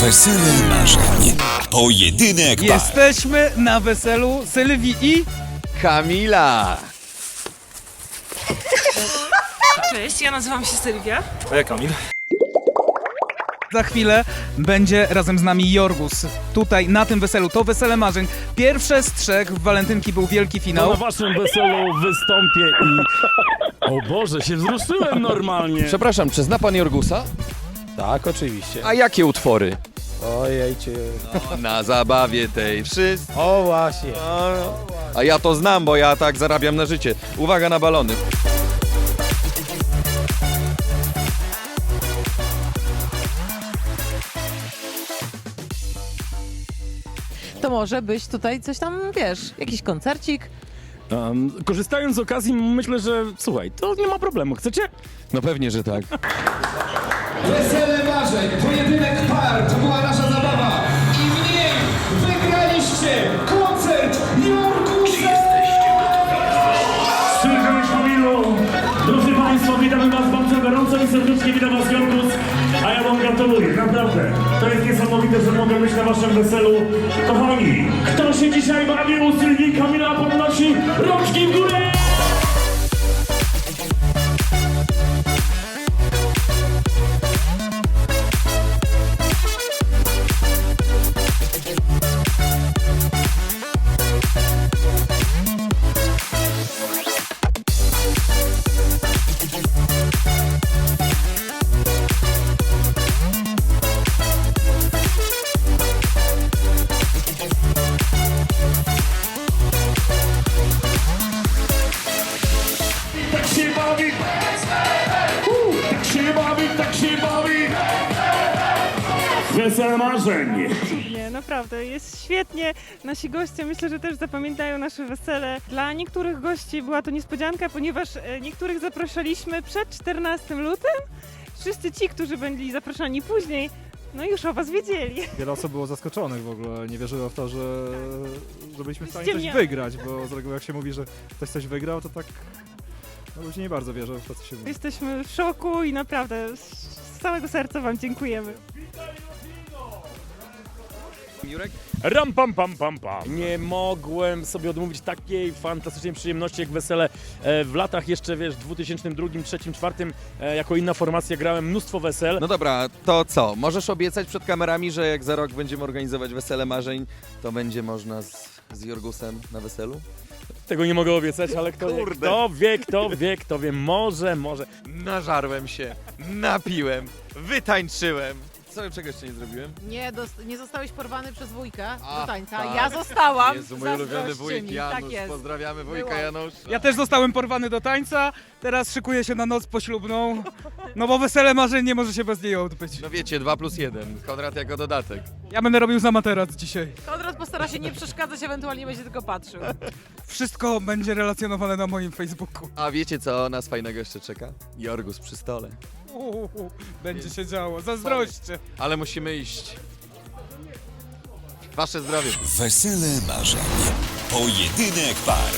Wesele marzeń. Pojedynek par. Jesteśmy na weselu Sylwii i Kamila! Cześć, ja nazywam się Sylwia. A ja Kamil. za chwilę będzie razem z nami Jorgus. Tutaj na tym weselu. To wesele marzeń. Pierwsze z trzech. W walentynki był wielki To finał. na waszym weselu wystąpię i... O Boże, się wzruszyłem normalnie. Przepraszam, czy zna pan Jorgusa? Tak, oczywiście. A jakie utwory? Ojejcie. Na zabawie tej wszyscy. O właśnie. A ja to znam, bo ja tak zarabiam na życie. Uwaga na balony. to może być tutaj coś tam, wiesz, jakiś koncercik. Um, korzystając z okazji, myślę, że słuchaj, to nie ma problemu. Chcecie? No pewnie, że tak. Wesele marzeń, pojedynek par, to była nasza zabawa. I w niej wygraliście koncert Jorgusa! Cześć Kamilu! Drodzy Państwo, witamy Was bardzo gorąco i serdecznie witam Was Jorgus, a ja Wam gratuluję, naprawdę. To jest niesamowite, że mogę być na Waszym weselu. Kochani, kto się dzisiaj bawi u Sylwii Kamila podnosi rączki w górę! Bawi! Uh, tak się bawi, tak się bawi! Wesele marzeń! Nie, naprawdę, jest świetnie. Nasi goście myślę, że też zapamiętają nasze wesele. Dla niektórych gości była to niespodzianka, ponieważ e, niektórych zapraszaliśmy przed 14 lutym. Wszyscy ci, którzy byli zapraszani później, no już o was wiedzieli. Wiele osób było zaskoczonych w ogóle, nie wierzyło w to, że, że byliśmy w stanie coś wygrać, bo z reguły jak się mówi, że ktoś coś wygrał, to tak no, ludzie nie bardzo wierzą w to, co się mówi. Jesteśmy w szoku i naprawdę z całego serca wam dziękujemy. Jurek? Ram pam pam pam pam. Nie mogłem sobie odmówić takiej fantastycznej przyjemności jak wesele e, w latach jeszcze, wiesz, 2002, 2003, 2004 e, jako inna formacja grałem mnóstwo wesel. No dobra, to co? Możesz obiecać przed kamerami, że jak za rok będziemy organizować wesele marzeń, to będzie można z, z Jorgusem na weselu? Tego nie mogę obiecać, ale kto, wie, Kurde. kto wie, kto wie, kto wie, może, może. Nażarłem się, napiłem, wytańczyłem. Co czego jeszcze nie zrobiłem? Nie, nie zostałeś porwany przez wujka A, do tańca. tak. Ja zostałam. Jezu, mój ulubiony Zazdrośćcie wujek mi, Janusz, Tak jest. pozdrawiamy wujka Było. Janusza. Ja też zostałem porwany do tańca. Teraz szykuję się na noc poślubną. No bo wesele marzeń nie może się bez niej odbyć. No wiecie, 2 plus 1, Konrad jako dodatek. Ja będę robił za materac dzisiaj. Konrad postara się nie przeszkadzać, ewentualnie będzie tylko patrzył. Wszystko będzie relacjonowane na moim Facebooku. A wiecie co nas fajnego jeszcze czeka? Jorgus przy stole. Uhu, będzie się działo. Zazdroście. Ale musimy iść. Wasze zdrowie. Wesele marzeń. Pojedynek par.